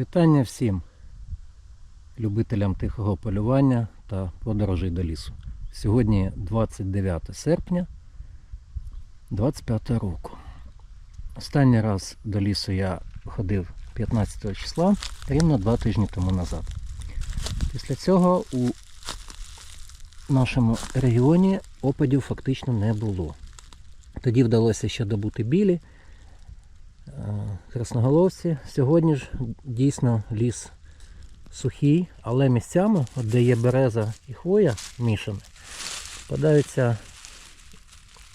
Вітання всім любителям тихого полювання та подорожей до лісу. Сьогодні 29 серпня 25 року. Останній раз до лісу я ходив 15 числа, рівно два тижні тому назад. Після цього у нашому регіоні опадів фактично не було. Тоді вдалося ще добути білі, красноголовці. Сьогодні ж дійсно ліс сухий, але місцями, де є береза і хвоя мішані, попадаються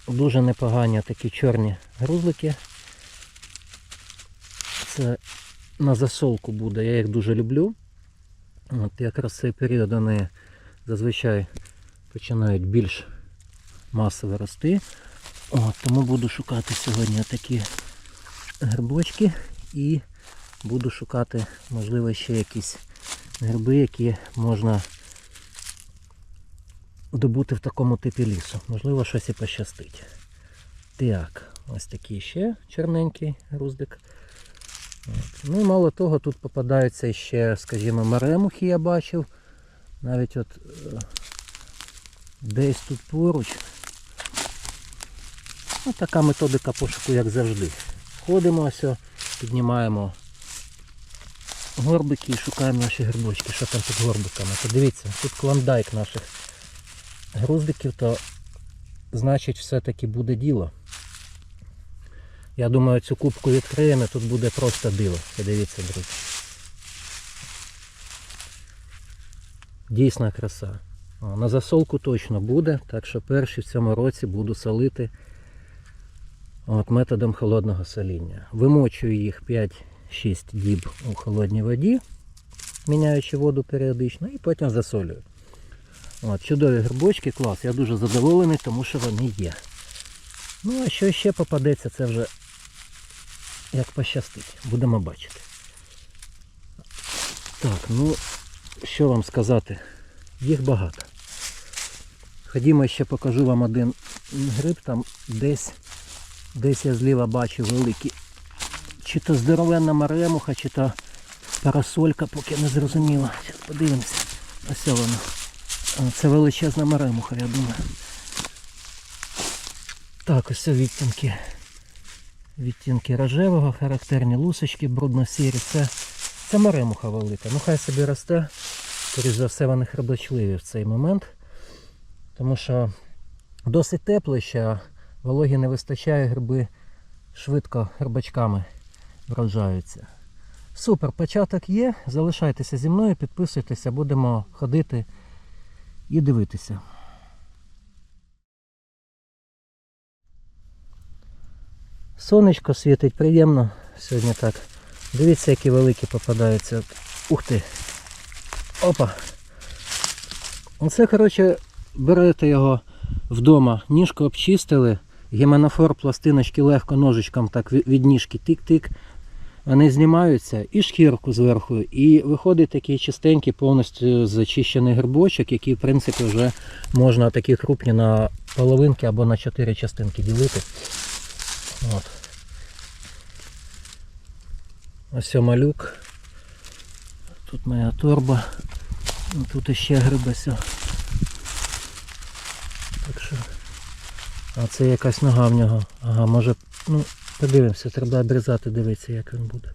дуже непогані такі чорні грузлики. Це на засолку буде, я їх дуже люблю. От якраз цей період вони зазвичай починають більш масово рости. От, тому буду шукати сьогодні такі грибочки і буду шукати, можливо, ще якісь гриби, які можна добути в такому типі лісу. Можливо, щось і пощастить. Так, ось такий ще чорненький груздик. Ну і мало того, тут попадаються ще, скажімо, маремухи я бачив. Навіть от е, десь тут поруч. Ну, така методика пошуку, як завжди. Ходимо ось, піднімаємо горбики і шукаємо наші грибочки. Що там під горбиками? Подивіться, тут клондайк наших груздиків, то значить все-таки буде діло. Я думаю, цю кубку відкриємо, тут буде просто диво. Подивіться, друзі. Дійсна краса. На засолку точно буде, так що перші в цьому році буду солити от, методом холодного соління. Вимочую їх 5-6 діб у холодній воді, міняючи воду періодично, і потім засолюю. От, чудові грибочки, клас. Я дуже задоволений, тому що вони є. Ну, а що ще попадеться, це вже як пощастить. Будемо бачити. Так, ну, що вам сказати? Їх багато. Ходімо ще покажу вам один гриб, там десь, десь я зліва бачу великий. Чи то здоровенна маремуха, чи то парасолька, поки не зрозуміло. Зараз подивимося. Ось воно. Це величезна маремуха, я думаю. Так, ось відтінки. Відтінки рожевого, характерні лусочки, брудно-сірі. Це, це маремуха велика. Ну хай собі росте. Скоріш за все вони хребочливі в цей момент. Тому що досить тепло ще, вологі не вистачає, гриби швидко грибачками вражаються. Супер, початок є. Залишайтеся зі мною, підписуйтеся, будемо ходити і дивитися. Сонечко світить приємно сьогодні так. Дивіться, які великі попадаються. Ух ти! Опа! Оце, коротше, берете його вдома, ніжку обчистили, геманофор пластиночки легко ножичком так від ніжки тик-тик. Вони знімаються і шкірку зверху, і виходить такий чистенький, повністю зачищений грибочок, який, в принципі, вже можна такі крупні на половинки або на чотири частинки ділити. От. Ось малюк. Тут моя торба. Тут іще грибася. Так що. А це якась нога в нього. Ага, може, ну, подивимося, треба обрізати, дивитися, як він буде.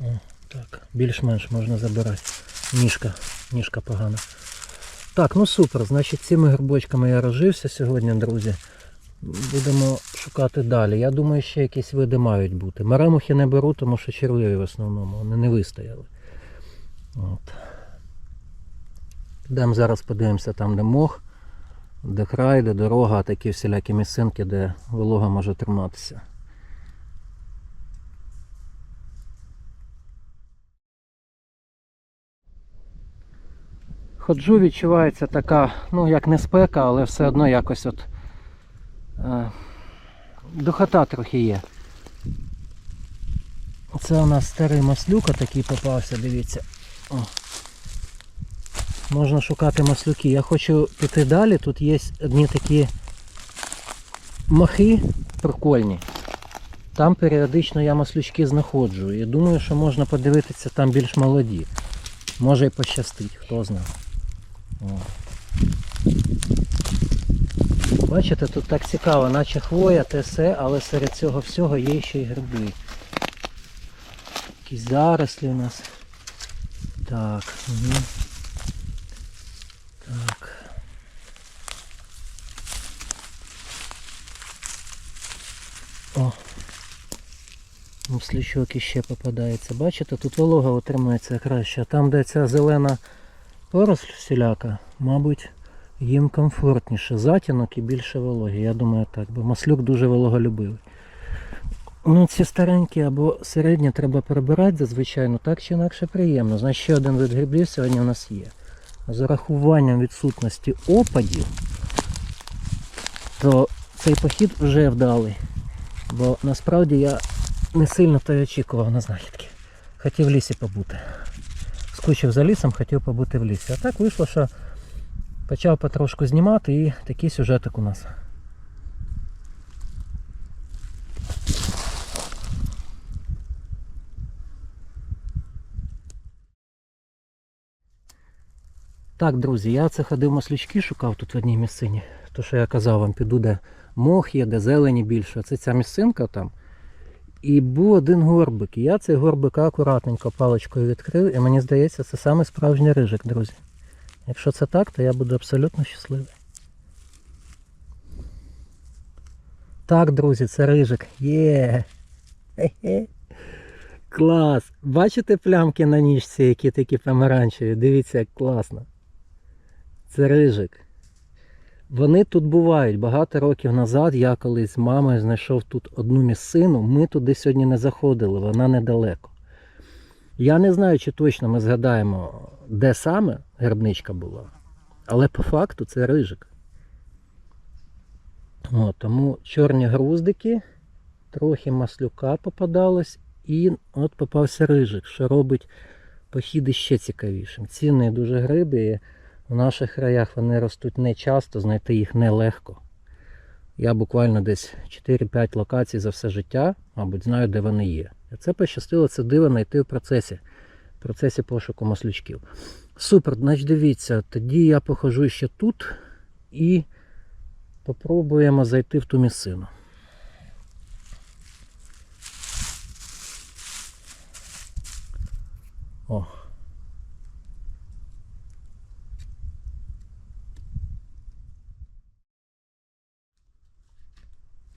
О. Так, більш-менш можна забирати. Ніжка, ніжка погана. Так, ну супер. Значить, цими грибочками я розжився сьогодні, друзі. Будемо шукати далі. Я думаю, ще якісь види мають бути. Марамухи не беру, тому що червиві в основному, вони не вистояли. От. Підемо зараз подивимося там, де мох, де край, де дорога, такі всілякі місцинки, де волога може триматися. Ходжу, відчувається така, ну як не спека, але все одно якось от е, духота трохи є. Це у нас старий маслюка такий попався, дивіться. О. Можна шукати маслюки. Я хочу піти далі. Тут є одні такі махи прикольні. Там періодично я маслючки знаходжу. І думаю, що можна подивитися там більш молоді. Може і пощастить, хто знає. Бачите, тут так цікаво, наче хвоя, те але серед цього всього є ще й гриби. Якісь зарослі у нас. Так. Угу. Так. О. Маслючок іще попадається. Бачите, тут волога отримається краще. А там, де ця зелена поросль всіляка, мабуть, їм комфортніше. Затінок і більше вологи. Я думаю так, бо маслюк дуже вологолюбивий. Ну, ці старенькі або середні треба прибирати зазвичай, ну так чи інакше приємно. Значить, ще один вид грибів сьогодні у нас є. З урахуванням відсутності опадів, то цей похід вже вдалий. Бо насправді я не сильно то й очікував на знахідки. Хотів в лісі побути. Скучив за лісом, хотів побути в лісі. А так вийшло, що почав потрошку знімати і такий сюжетик у нас. Так, друзі, я це ходив маслючки, шукав тут в одній місцині. То, що я казав вам, піду, де мох є, де зелені більше. Це ця місцинка там. І був один горбик. І я цей горбик акуратненько паличкою відкрив, і мені здається, це саме справжній рижик, друзі. Якщо це так, то я буду абсолютно щасливий. Так, друзі, це рижик. Є. Клас! Бачите плямки на ніжці, які такі помаранчеві? Дивіться, як класно. Це рижик. Вони тут бувають. Багато років назад я колись з мамою знайшов тут одну місцину. Ми туди сьогодні не заходили, вона недалеко. Я не знаю, чи точно ми згадаємо, де саме гербничка була, але по факту це рижик. О, тому чорні груздики, трохи маслюка попадалось, і от попався рижик, що робить похід іще цікавішим. Цінні дуже гриби. І в наших краях вони ростуть не часто, знайти їх нелегко. Я буквально десь 4-5 локацій за все життя, мабуть, знаю, де вони є. Це пощастило, це диво знайти в процесі, в процесі пошуку маслючків. Супер, значить дивіться, тоді я похожу ще тут і попробуємо зайти в ту місцину. О.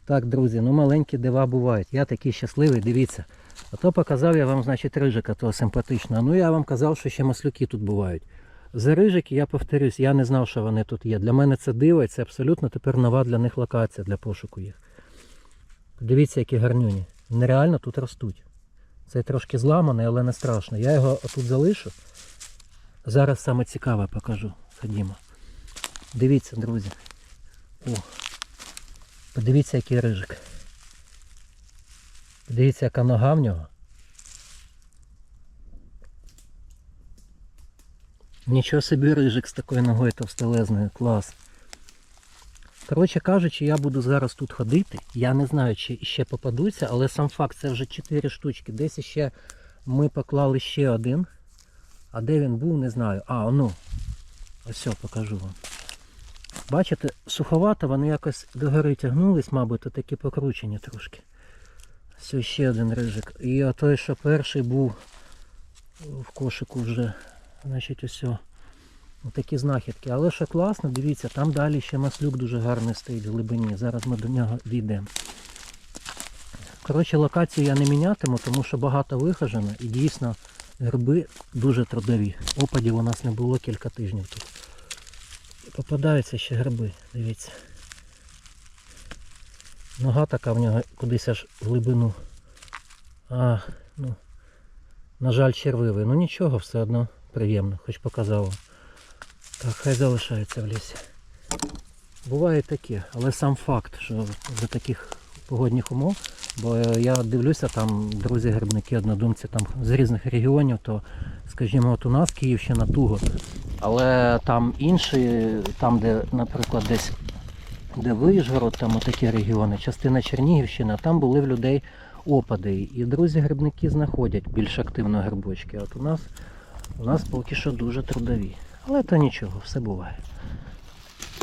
Так, друзі, ну маленькі дива бувають. Я такий щасливий, дивіться. А то показав я вам, значить, рижика того симпатичного. Ну я вам казав, що ще маслюки тут бувають. За рижики, я повторюсь, я не знав, що вони тут є. Для мене це диво і це абсолютно тепер нова для них локація для пошуку їх. Дивіться, які гарнюні. Нереально тут ростуть. Цей трошки зламаний, але не страшно. Я його тут залишу. Зараз саме цікаве покажу. Ходімо. Дивіться, друзі. О. Подивіться, який рижик. Подивіться, яка нога в нього. Нічого собі рижик з такою ногою товстелезною. Клас. Коротше кажучи, я буду зараз тут ходити. Я не знаю, чи ще попадуться, але сам факт це вже 4 штучки. Десь ще ми поклали ще один. А де він був, не знаю. А, ну. Ось покажу вам. Бачите, суховато, вони якось догори тягнулись, мабуть, такі покручені трошки. Все, ще один рижик. І той, що перший був в кошику вже. Значить, ось. Такі знахідки. Але що класно, дивіться, там далі ще маслюк дуже гарний стоїть в глибині. Зараз ми до нього війдемо. Коротше, локацію я не мінятиму, тому що багато вихожено і дійсно гриби дуже трудові. Опадів у нас не було кілька тижнів тут. Попадаються ще гриби, дивіться. Нога така в нього кудись аж в глибину. А, ну, на жаль, червивий. Ну нічого, все одно приємно, хоч показав. Так, хай залишається в лісі. Буває таке, але сам факт, що за таких погодних умов, бо я дивлюся, там друзі-грибники, однодумці там з різних регіонів, то, скажімо, от у нас Київщина туго. Але там інші, там, де, наприклад, десь де Вишгород, там отакі регіони, частина Чернігівщини, там були в людей опади. І друзі грибники знаходять більш активно грибочки. От у нас, у нас поки що дуже трудові. Але то нічого, все буває.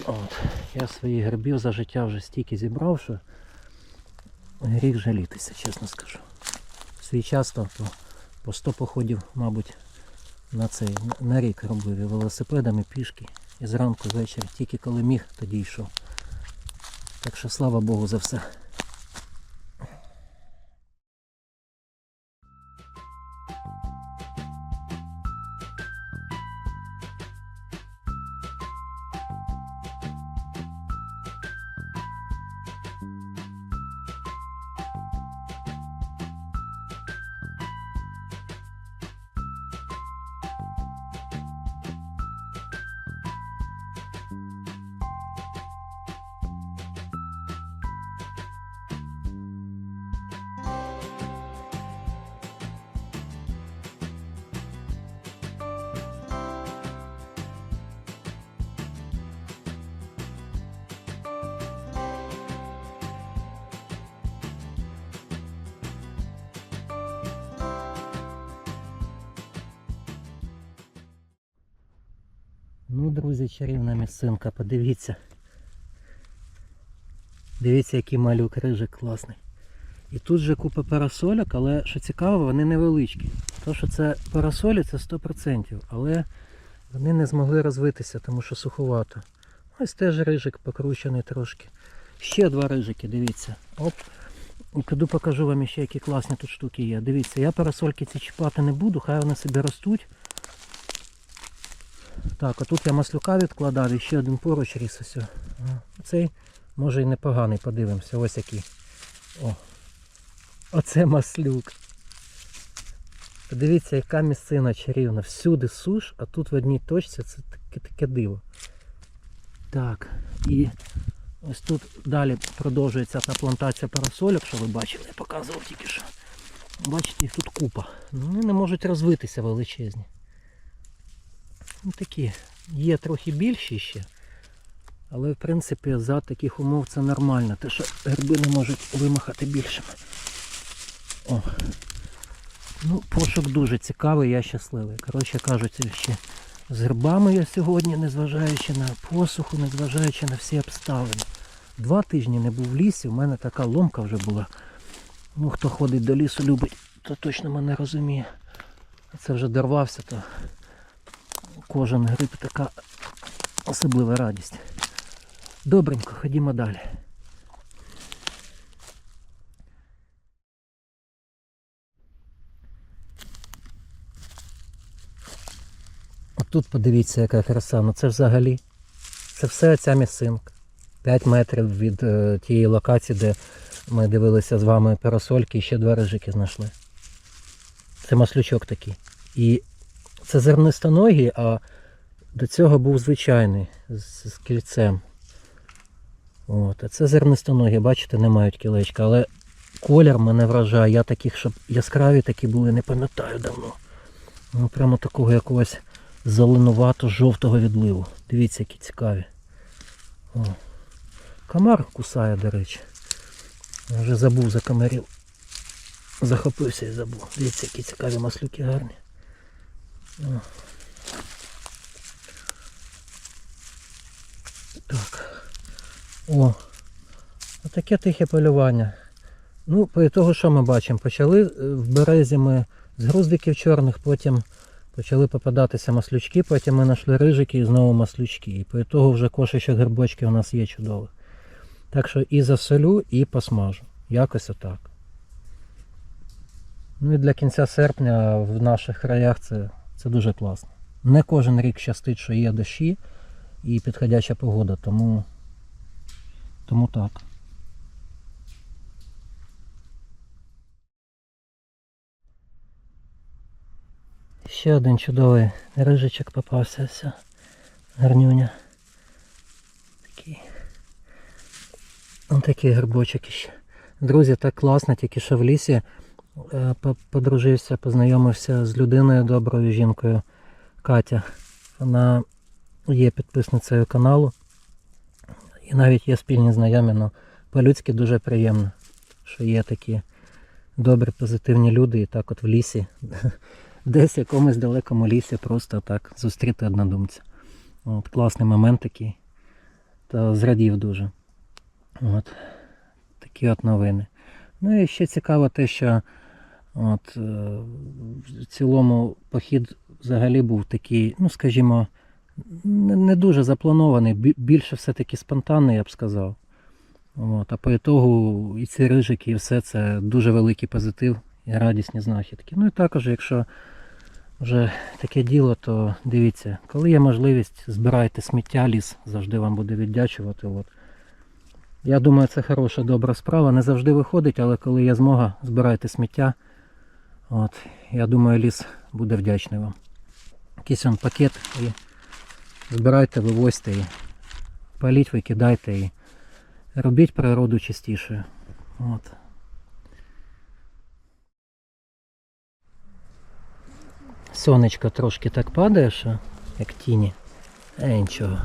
От. Я своїх грибів за життя вже стільки зібрав, що гріх жалітися, чесно скажу. Свій час то по- по 100 походів, мабуть, на цей на рік робив і велосипедами пішки. І зранку ввечері, тільки коли міг, тоді йшов. Так що слава Богу за все. Ну, друзі, чарівна місцинка, подивіться. Дивіться, який малюк рижик класний. І тут же купа парасольок, але що цікаво, вони невеличкі. То, що це парасолі, це 100%, але вони не змогли розвитися, тому що суховато. Ось теж рижик покручений трошки. Ще два рижики, дивіться. Оп. Піду покажу вам ще, які класні тут штуки є. Дивіться, я парасольки ці чіпати не буду, хай вони собі ростуть. Так, отут я маслюка відкладав і ще один поруч ріс ось. Цей може і непоганий, подивимося. Ось який. О. Оце маслюк. Подивіться, яка місцина чарівна. Всюди суш, а тут в одній точці це таке, таке диво. Так, і ось тут далі продовжується та плантація парасольок, що ви бачили, я показував тільки що. Бачите, їх тут купа. Ну, Вони не можуть розвитися величезні. Ну, такі. Є трохи більші ще. Але в принципі за таких умов це нормально. Те, що гриби не можуть вимахати більшими. О. Ну, пошук дуже цікавий, я щасливий. Коротше кажучи, ще з грибами я сьогодні, незважаючи на посуху, незважаючи на всі обставини. Два тижні не був в лісі, у мене така ломка вже була. Ну, хто ходить до лісу, любить, то точно мене розуміє. Це вже дорвався, то кожен гриб така особлива радість. Добренько, ходімо далі. Тут подивіться, яка краса. Ну це взагалі. Це все ця місцинка. 5 метрів від е, тієї локації, де ми дивилися з вами парасольки і ще два рижики знайшли. Це маслючок такий. І це зернистоногі, а до цього був звичайний з, з кільцем. От, а це зернистоногі, бачите, не мають кілечка, але колір мене вражає. Я таких, щоб яскраві такі були, не пам'ятаю давно. Ну, прямо такого якогось зеленувато-жовтого відливу. Дивіться, які цікаві. О. Комар кусає, до речі. Я вже забув за комарів. Захопився і забув. Дивіться, які цікаві маслюки гарні. Так. О. Отаке тихе полювання. Ну, по того, що ми бачимо? Почали е, в березі ми з груздиків чорних, потім почали попадатися маслючки, потім ми знайшли рижики і знову маслючки. І по того вже кошечок грибочки у нас є чудові. Так що і засолю, і посмажу. Якось отак. Ну і для кінця серпня в наших краях це, це дуже класно. Не кожен рік щастить, що є дощі і підходяча погода, тому, тому так. Ще один чудовий рижичок попався. Все. Гарнюня. Такий. Ось такий грибочок іще. Друзі, так класно, тільки що в лісі подружився, познайомився з людиною доброю жінкою Катя. Вона є підписницею каналу. І навіть є спільні знайомі, але по-людськи дуже приємно, що є такі добрі, позитивні люди, і так от в лісі, десь в якомусь далекому лісі, просто так зустріти однодумця. От, класний момент такий. Та зрадів дуже. От. Такі от новини. Ну і ще цікаво те, що от, е, в цілому похід взагалі був такий, ну скажімо, не, не дуже запланований, більше все-таки спонтанний, я б сказав. От, а по ітогу і ці рижики, і все це дуже великий позитив і радісні знахідки. Ну і також, якщо вже таке діло, то дивіться, коли є можливість, збирайте сміття, ліс завжди вам буде віддячувати. От. Я думаю, це хороша, добра справа. Не завжди виходить, але коли є змога, збирайте сміття. От. Я думаю, ліс буде вдячний вам. Якийсь он пакет і збирайте, вивозьте і паліть, викидайте і робіть природу чистішою. От. Сонечко трошки так падає, що як тіні. А нічого.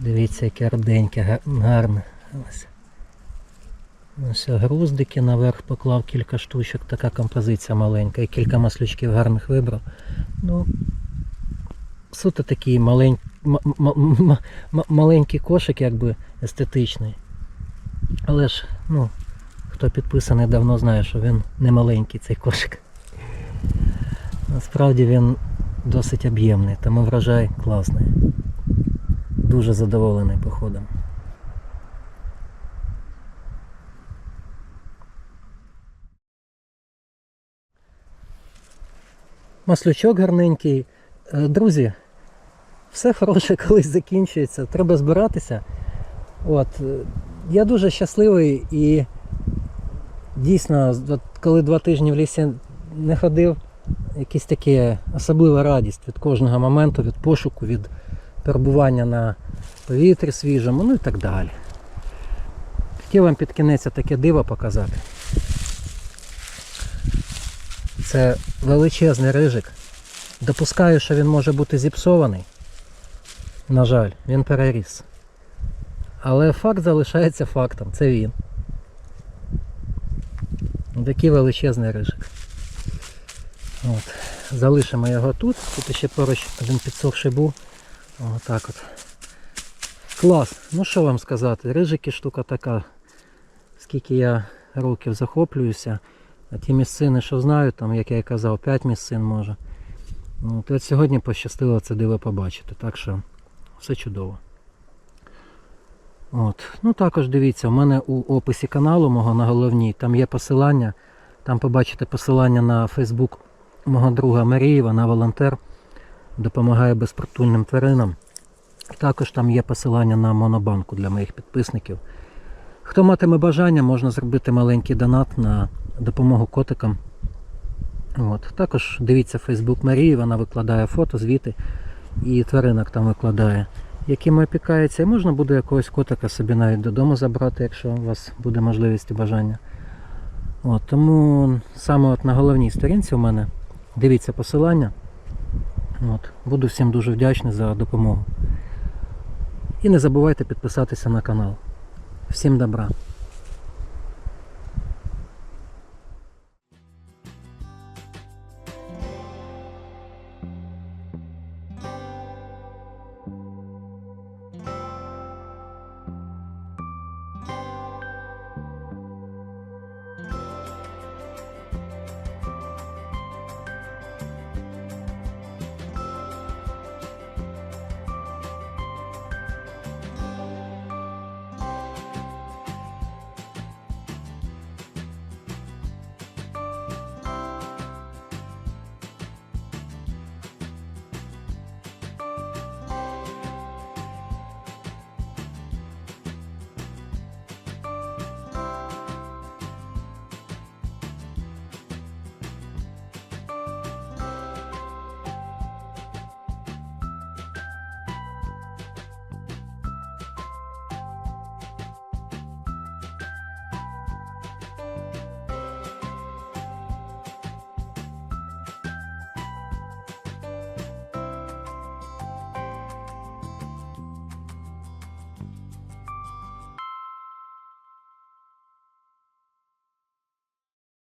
Дивіться, яке руденьке, гарне. Ось. Ось груздики наверх поклав кілька штучок, така композиція маленька, і кілька маслючків гарних вибрав. Ну, суто такий малень... маленький кошик, якби естетичний. Але ж, ну, хто підписаний давно знає, що він не маленький цей кошик. Насправді він досить об'ємний, тому врожай класний. Дуже задоволений походом. Маслючок гарненький. Е, Друзі, все хороше колись закінчується. Треба збиратися. От, е, я дуже щасливий і дійсно, коли два тижні в лісі не ходив, якась така особлива радість від кожного моменту, від пошуку, від перебування на повітрі свіжому, ну і так далі. Хотів вам під кінець таке диво показати. Це величезний рижик. Допускаю, що він може бути зіпсований. На жаль, він переріс. Але факт залишається фактом. Це він. Такий величезний рижик. От. Залишимо його тут. Тут ще поруч один підсохший був. Отак от. Клас. Ну що вам сказати, рижики штука така. Скільки я років захоплююся. А ті місцини, що знаю, там, як я і казав, 5 місцин може. Ну, то от сьогодні пощастило це диво побачити. Так що все чудово. От. Ну також дивіться, у мене у описі каналу мого на головній, там є посилання. Там побачите посилання на Фейсбук мого друга Марії, вона волонтер, допомагає безпритульним тваринам. Також там є посилання на монобанку для моїх підписників. Хто матиме бажання, можна зробити маленький донат на допомогу котикам. От. Також дивіться Фейсбук Марії, вона викладає фото, звіти і тваринок там викладає, якими опікається. І можна буде якогось котика собі навіть додому забрати, якщо у вас буде можливість і бажання. От, тому саме от на головній сторінці у мене дивіться посилання. От, буду всім дуже вдячний за допомогу. І не забувайте підписатися на канал. Всім добра!